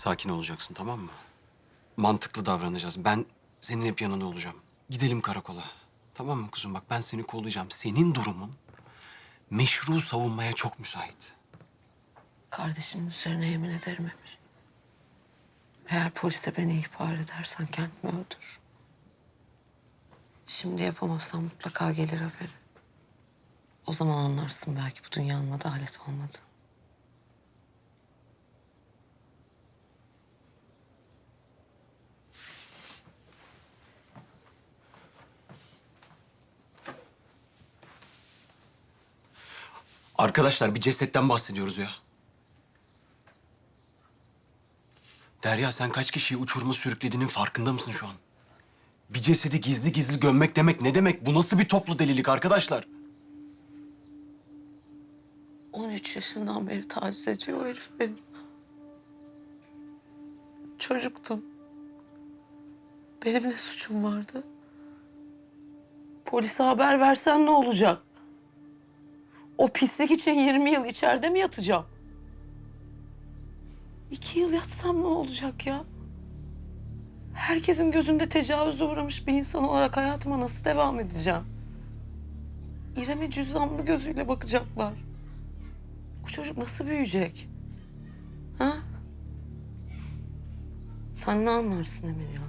Sakin olacaksın tamam mı? Mantıklı davranacağız. Ben senin hep yanında olacağım. Gidelim karakola. Tamam mı kuzum? Bak ben seni kollayacağım. Senin durumun meşru savunmaya çok müsait. Kardeşimin üzerine yemin ederim Emir. Eğer polise beni ihbar edersen kendimi öldür. Şimdi yapamazsam mutlaka gelir haberi. O zaman anlarsın belki bu dünyanın adalet olmadı. Arkadaşlar bir cesetten bahsediyoruz ya. Derya sen kaç kişiyi uçuruma sürüklediğinin farkında mısın şu an? Bir cesedi gizli gizli gömmek demek ne demek? Bu nasıl bir toplu delilik arkadaşlar? 13 yaşından beri taciz ediyor o herif beni. Çocuktum. Benim ne suçum vardı? Polise haber versen ne olacak? O pislik için 20 yıl içeride mi yatacağım? İki yıl yatsam ne olacak ya? Herkesin gözünde tecavüze uğramış bir insan olarak hayatıma nasıl devam edeceğim? İrem'e cüzdanlı gözüyle bakacaklar. Bu çocuk nasıl büyüyecek? Ha? Sen ne anlarsın Emir ya?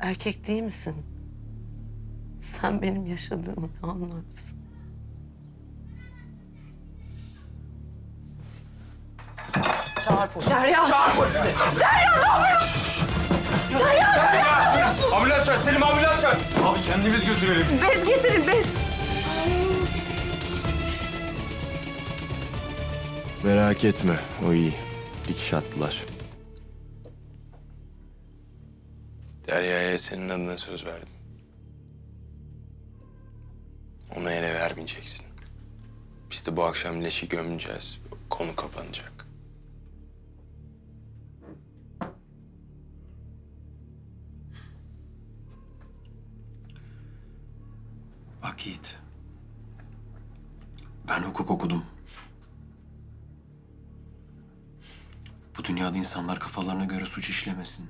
Erkek değil misin? Sen benim yaşadığımı ne anlarsın? Çağır polisi. Çağır polisi. Ambulans ver Selim ambulans ver. Abi kendimiz götürelim. Bez getirin bez. Merak etme, o iyi. Dikiş attılar. Derya'ya senin adına söz verdim. Onu ele vermeyeceksin. Biz de bu akşam leşi gömeceğiz. Konu kapanacak. Hukuk okudum. Bu dünyada insanlar kafalarına göre suç işlemesin.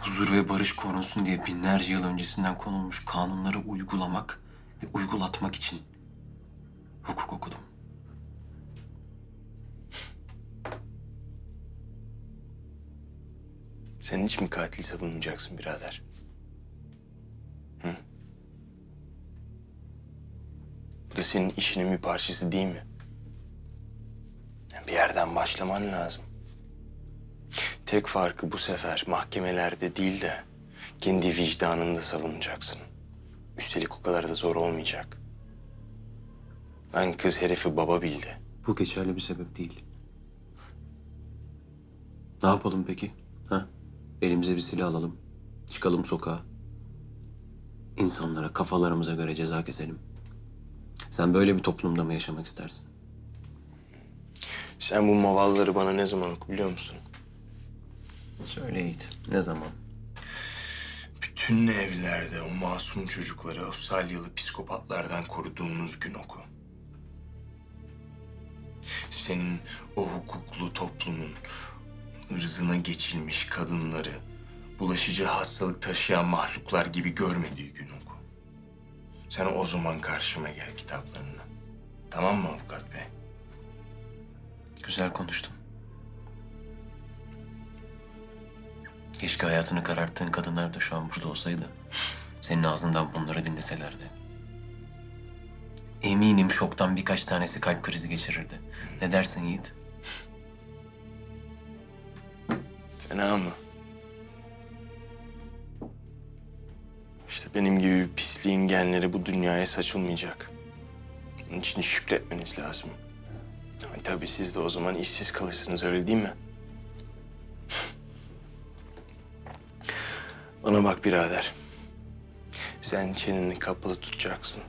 Huzur ve barış korunsun diye binlerce yıl öncesinden konulmuş kanunları uygulamak ve uygulatmak için hukuk okudum. Sen hiç mi katil savunmayacaksın birader? Da senin işinin bir parçası değil mi? Bir yerden başlaman lazım. Tek farkı bu sefer mahkemelerde değil de kendi vicdanında savunacaksın. Üstelik o kadar da zor olmayacak. Lan kız herifi baba bildi. Bu geçerli bir sebep değil. Ne yapalım peki? Ha? Elimize bir silah alalım. Çıkalım sokağa. İnsanlara kafalarımıza göre ceza keselim. Sen böyle bir toplumda mı yaşamak istersin? Sen bu mavalları bana ne zaman oku biliyor musun? Söyle Yiğit. Ne zaman? Bütün evlerde o masum çocukları o salyalı psikopatlardan koruduğunuz gün oku. Senin o hukuklu toplumun ırzına geçilmiş kadınları bulaşıcı hastalık taşıyan mahluklar gibi görmediği gün oku. Sen o zaman karşıma gel kitaplarına. Tamam mı avukat bey? Güzel konuştun. Keşke hayatını kararttığın kadınlar da şu an burada olsaydı. Senin ağzından bunları dinleselerdi. Eminim şoktan birkaç tanesi kalp krizi geçirirdi. Ne dersin Yiğit? Fena mı? Benim gibi bir pisliğin genleri bu dünyaya saçılmayacak. Bunun için şükretmeniz lazım. Ama tabii siz de o zaman işsiz kalırsınız öyle değil mi? Bana bak birader. Sen çeneni kapalı tutacaksın.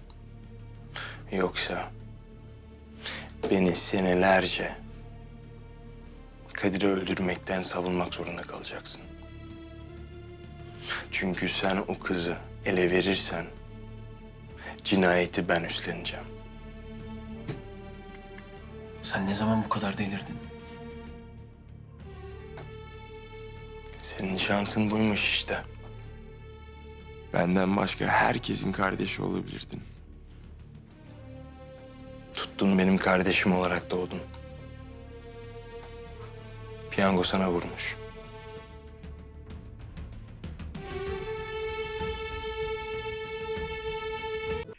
Yoksa beni senelerce Kadir'i öldürmekten savunmak zorunda kalacaksın. Çünkü sen o kızı ele verirsen cinayeti ben üstleneceğim. Sen ne zaman bu kadar delirdin? Senin şansın buymuş işte. Benden başka herkesin kardeşi olabilirdin. Tuttun benim kardeşim olarak doğdun. Piyango sana vurmuş.